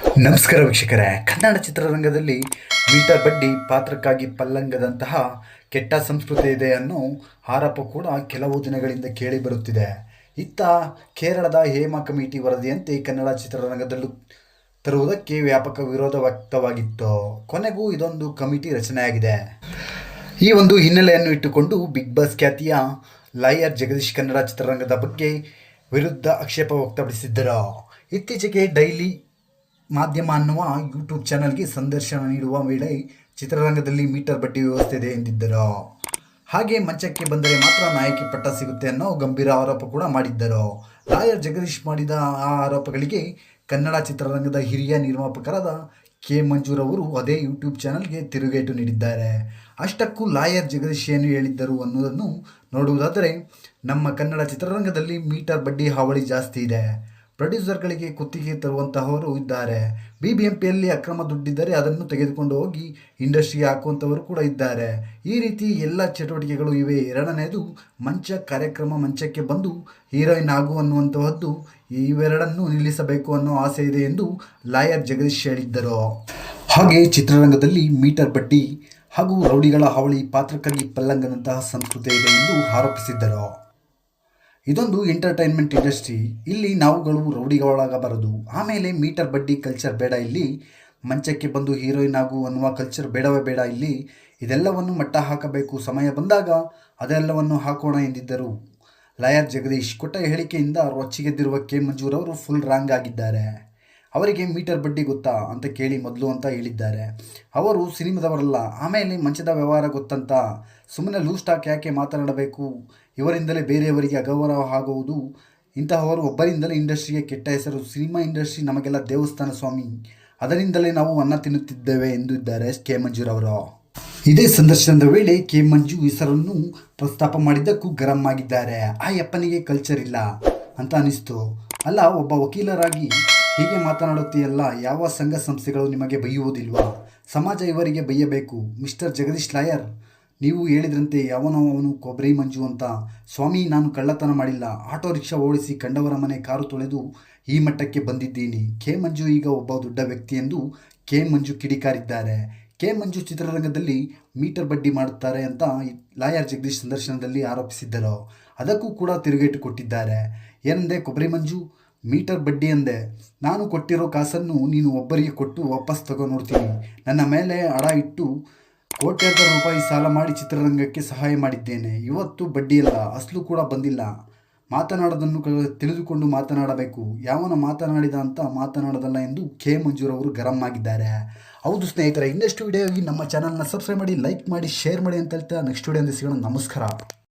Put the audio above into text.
ನಮಸ್ಕಾರ ವೀಕ್ಷಕರೇ. ಕನ್ನಡ ಚಿತ್ರರಂಗದಲ್ಲಿ ಮೀಟರ್ ಬಡ್ಡಿ ಪಾತ್ರಕ್ಕಾಗಿ ಪಲ್ಲಂಗದಂತಹ ಕೆಟ್ಟ ಸಂಸ್ಕೃತಿ ಇದೆ ಅನ್ನೋ ಆರೋಪ ಕೂಡ ಕೆಲವು ದಿನಗಳಿಂದ ಕೇಳಿ ಬರುತ್ತಿದೆ. ಇತ್ತ ಕೇರಳದ ಹೇಮ ಕಮಿಟಿ ವರದಿಯಂತೆ ಕನ್ನಡ ಚಿತ್ರರಂಗದಲ್ಲೂ ತರುವುದಕ್ಕೆ ವ್ಯಾಪಕ ವಿರೋಧ ವ್ಯಕ್ತವಾಗಿತ್ತು. ಕೊನೆಗೂ ಇದೊಂದು ಕಮಿಟಿ ರಚನೆಯಾಗಿದೆ. ಈ ಒಂದು ಹಿನ್ನೆಲೆಯನ್ನು ಇಟ್ಟುಕೊಂಡು ಬಿಗ್ ಬಾಸ್ ಖ್ಯಾತಿಯ ಲಾಯರ್ ಜಗದೀಶ್ ಕನ್ನಡ ಚಿತ್ರರಂಗದ ಬಗ್ಗೆ ವಿರುದ್ಧ ಆಕ್ಷೇಪ ವ್ಯಕ್ತಪಡಿಸಿದ್ದರು. ಇತ್ತೀಚೆಗೆ ಡೈಲಿ ಮಾಧ್ಯಮ ಅನ್ನುವ ಯೂಟ್ಯೂಬ್ ಚಾನಲ್ಗೆ ಸಂದರ್ಶನ ನೀಡುವ ವೇಳೆ ಚಿತ್ರರಂಗದಲ್ಲಿ ಮೀಟರ್ ಬಡ್ಡಿ ವ್ಯವಸ್ಥೆ ಇದೆ ಎಂದಿದ್ದರು. ಹಾಗೆ ಮಂಚಕ್ಕೆ ಬಂದರೆ ಮಾತ್ರ ನಾಯಕಿ ಪಟ್ಟ ಸಿಗುತ್ತೆ ಅನ್ನೋ ಗಂಭೀರ ಆರೋಪ ಕೂಡ ಮಾಡಿದ್ದರು. ಲಾಯರ್ ಜಗದೀಶ್ ಮಾಡಿದ ಆ ಆರೋಪಗಳಿಗೆ ಕನ್ನಡ ಚಿತ್ರರಂಗದ ಹಿರಿಯ ನಿರ್ಮಾಪಕರಾದ ಕೆ ಮಂಜೂರ್ ಅವರು ಅದೇ ಯೂಟ್ಯೂಬ್ ಚಾನಲ್ಗೆ ತಿರುಗೇಟು ನೀಡಿದ್ದಾರೆ. ಅಷ್ಟಕ್ಕೂ ಲಾಯರ್ ಜಗದೀಶ್ ಏನು ಹೇಳಿದ್ದರು ಅನ್ನೋದನ್ನು ನೋಡುವುದಾದರೆ ನಮ್ಮ ಕನ್ನಡ ಚಿತ್ರರಂಗದಲ್ಲಿ ಮೀಟರ್ ಬಡ್ಡಿ ಹಾವಳಿ ಜಾಸ್ತಿ ಇದೆ. ಪ್ರೊಡ್ಯೂಸರ್ಗಳಿಗೆ ಕುತ್ತಿಗೆ ತರುವಂತಹವರು ಇದ್ದಾರೆ. ಬಿ ಬಿ ಎಂ ಪಿಯಲ್ಲಿ ಅಕ್ರಮ ದುಡ್ಡಿದ್ದರೆ ಅದನ್ನು ತೆಗೆದುಕೊಂಡು ಹೋಗಿ ಇಂಡಸ್ಟ್ರಿಗೆ ಹಾಕುವಂಥವರು ಕೂಡ ಇದ್ದಾರೆ. ಈ ರೀತಿ ಎಲ್ಲ ಚಟುವಟಿಕೆಗಳು ಇವೆ. ಎರಡನೇದು ಮಂಚ ಕಾರ್ಯಕ್ರಮ ಮಂಚಕ್ಕೆ ಬಂದು ಹೀರೋಯಿನ್ ಆಗು ಅನ್ನುವಂತಹದ್ದು ಇವೆರಡನ್ನು ನಿಲ್ಲಿಸಬೇಕು ಅನ್ನೋ ಆಸೆ ಇದೆ ಎಂದು ಲಾಯರ್ ಜಗದೀಶ್ ಹೇಳಿದ್ದರು. ಹಾಗೆ ಚಿತ್ರರಂಗದಲ್ಲಿ ಮೀಟರ್ ಬಡ್ಡಿ ಹಾಗೂ ರೌಡಿಗಳ ಹಾವಳಿ ಪಾತ್ರಕ್ಕಾಗಿ ಪಲ್ಲಂಗನಂತಹ ಸಂಸ್ಕೃತಿ ಇದೆ ಎಂದು ಆರೋಪಿಸಿದ್ದರು. ಇದೊಂದು ಎಂಟರ್ಟೈನ್ಮೆಂಟ್ ಇಂಡಸ್ಟ್ರಿ ಇಲ್ಲಿ ನಾವುಗಳು ರೌಡಿಗಳಾಗಬಾರದು. ಆಮೇಲೆ ಮೀಟರ್ ಬಡ್ಡಿ ಕಲ್ಚರ್ ಬೇಡ ಇಲ್ಲಿ. ಮಂಚಕ್ಕೆ ಬಂದು ಹೀರೋಯಿನ್ ಆಗು ಅನ್ನುವ ಕಲ್ಚರ್ ಬೇಡವೇ ಬೇಡ ಇಲ್ಲಿ. ಇದೆಲ್ಲವನ್ನು ಮಟ್ಟ ಹಾಕಬೇಕು. ಸಮಯ ಬಂದಾಗ ಅದೆಲ್ಲವನ್ನು ಹಾಕೋಣ ಎಂದಿದ್ದರು. ಲಯರ್ ಜಗದೀಶ್ ಕೊಟ್ಟ ಹೇಳಿಕೆಯಿಂದ ರೊಚ್ಚಿಗೆದ್ದಿರುವ ಕೆ ಮಂಜೂರ್ ಅವರು ಫುಲ್ ರಾಂಗ್ ಆಗಿದ್ದಾರೆ. ಅವರಿಗೆ ಮೀಟರ್ ಬಡ್ಡಿ ಗೊತ್ತಾ ಅಂತ ಕೇಳಿ ಮೊದಲು ಅಂತ ಹೇಳಿದ್ದಾರೆ. ಅವರು ಸಿನಿಮಾದವರಲ್ಲ, ಆಮೇಲೆ ಮಂಚದ ವ್ಯವಹಾರ ಗೊತ್ತಂತ? ಸುಮ್ಮನೆ ಲೂಸ್ ಸ್ಟಾಕ್ ಯಾಕೆ ಮಾತನಾಡಬೇಕು? ಇವರಿಂದಲೇ ಬೇರೆಯವರಿಗೆ ಅಗೌರವ ಆಗುವುದು? ಇಂತಹವರು ಒಬ್ಬರಿಂದಲೇ ಇಂಡಸ್ಟ್ರಿಗೆ ಕೆಟ್ಟ ಹೆಸರು. ಸಿನಿಮಾ ಇಂಡಸ್ಟ್ರಿ ನಮಗೆಲ್ಲ ದೇವಸ್ಥಾನ ಸ್ವಾಮಿ. ಅದರಿಂದಲೇ ನಾವು ಅನ್ನ ತಿನ್ನುತ್ತಿದ್ದೇವೆ ಎಂದಿದ್ದಾರೆ ಕೆ. ಮಂಜೂರ್ ಅವರು ಇದೇ ಸಂದರ್ಶನದ ವೇಳೆ ಕೆ. ಮಂಜು ಹೆಸರನ್ನು ಪ್ರಸ್ತಾಪ ಮಾಡಿದ್ದಕ್ಕೂ ಗರಂ ಆಗಿದ್ದಾರೆ. ಆ ಯಪ್ಪನಿಗೆ ಕಲ್ಚರ್ ಇಲ್ಲ ಅಂತ ಅನಿಸ್ತು. ಅಲ್ಲ, ಒಬ್ಬ ವಕೀಲರಾಗಿ ಹೀಗೆ ಮಾತನಾಡುತ್ತೀಯಲ್ಲ, ಯಾವ ಸಂಘ ಸಂಸ್ಥೆಗಳು ನಿಮಗೆ ಬೈಯುವುದಿಲ್ವಾ? ಸಮಾಜ ಇವರಿಗೆ ಬೈಯಬೇಕು, ಮಿಸ್ಟರ್ ಜಗದೀಶ್ ಲಾಯರ್. ನೀವು ಹೇಳಿದ್ರಂತೆ, ಯಾವನೋ ಅವನು ಕೊಬ್ಬರಿ ಮಂಜು ಅಂತ. ಸ್ವಾಮಿ, ನಾನು ಕಳ್ಳತನ ಮಾಡಿಲ್ಲ. ಆಟೋ ರಿಕ್ಷಾ ಓಡಿಸಿ ಕಂಡವರ ಮನೆ ಕಾರು ತೊಳೆದು ಈ ಮಟ್ಟಕ್ಕೆ ಬಂದಿದ್ದೀನಿ. ಕೆ ಮಂಜು ಈಗ ಒಬ್ಬ ದೊಡ್ಡ ವ್ಯಕ್ತಿ ಎಂದು ಕೆ ಮಂಜು ಕಿಡಿಕಾರಿದ್ದಾರೆ. ಕೆ ಮಂಜು ಚಿತ್ರರಂಗದಲ್ಲಿ ಮೀಟರ್ ಬಡ್ಡಿ ಮಾಡುತ್ತಾರೆ ಅಂತ ಲಾಯರ್ ಜಗದೀಶ್ ಸಂದರ್ಶನದಲ್ಲಿ ಆರೋಪಿಸಿದ್ದರು. ಅದಕ್ಕೂ ಕೂಡ ತಿರುಗೇಟು ಕೊಟ್ಟಿದ್ದಾರೆ. ಏನಂದೆ ಕೊಬ್ಬರಿ ಮಂಜು? ಮೀಟರ್ ಬಡ್ಡಿ ಅಂದೆ, ನಾನು ಕೊಟ್ಟಿರೋ ಕಾಸನ್ನು ನೀನು ಒಬ್ಬರಿಗೆ ಕೊಟ್ಟು ವಾಪಸ್ ತಗೋ ನೋಡ್ತೀನಿ. ನನ್ನ ಮೇಲೆ ಅಡ ಇಟ್ಟು ಕೋಟ್ಯಾಂತರ ರೂಪಾಯಿ ಸಾಲ ಮಾಡಿ ಚಿತ್ರರಂಗಕ್ಕೆ ಸಹಾಯ ಮಾಡಿದ್ದೇನೆ. ಇವತ್ತು ಬಡ್ಡಿಯಲ್ಲ ಅಸಲು ಕೂಡ ಬಂದಿಲ್ಲ. ಮಾತನಾಡೋದನ್ನು ತಿಳಿದುಕೊಂಡು ಮಾತನಾಡಬೇಕು. ಯಾವನ ಮಾತನಾಡಿದ ಅಂತ ಮಾತನಾಡೋದಲ್ಲ ಎಂದು ಕೆ. ಮಂಜೂರ್ ಅವರು ಗರಂ ಆಗಿದ್ದಾರೆ. ಹೌದು ಸ್ನೇಹಿತರೆ, ಇನ್ನಷ್ಟು ವಿಡಿಯೋಗೆ ನಮ್ಮ ಚಾನಲ್ನ ಸಬ್ಸ್ಕ್ರೈಬ್ ಮಾಡಿ ಲೈಕ್ ಮಾಡಿ ಶೇರ್ ಮಾಡಿ ಅಂತ ಹೇಳ್ತಾ ನೆಕ್ಸ್ಟ್ ವಿಡಿಯೋ ಸಿಗೋಣ. ನಮಸ್ಕಾರ.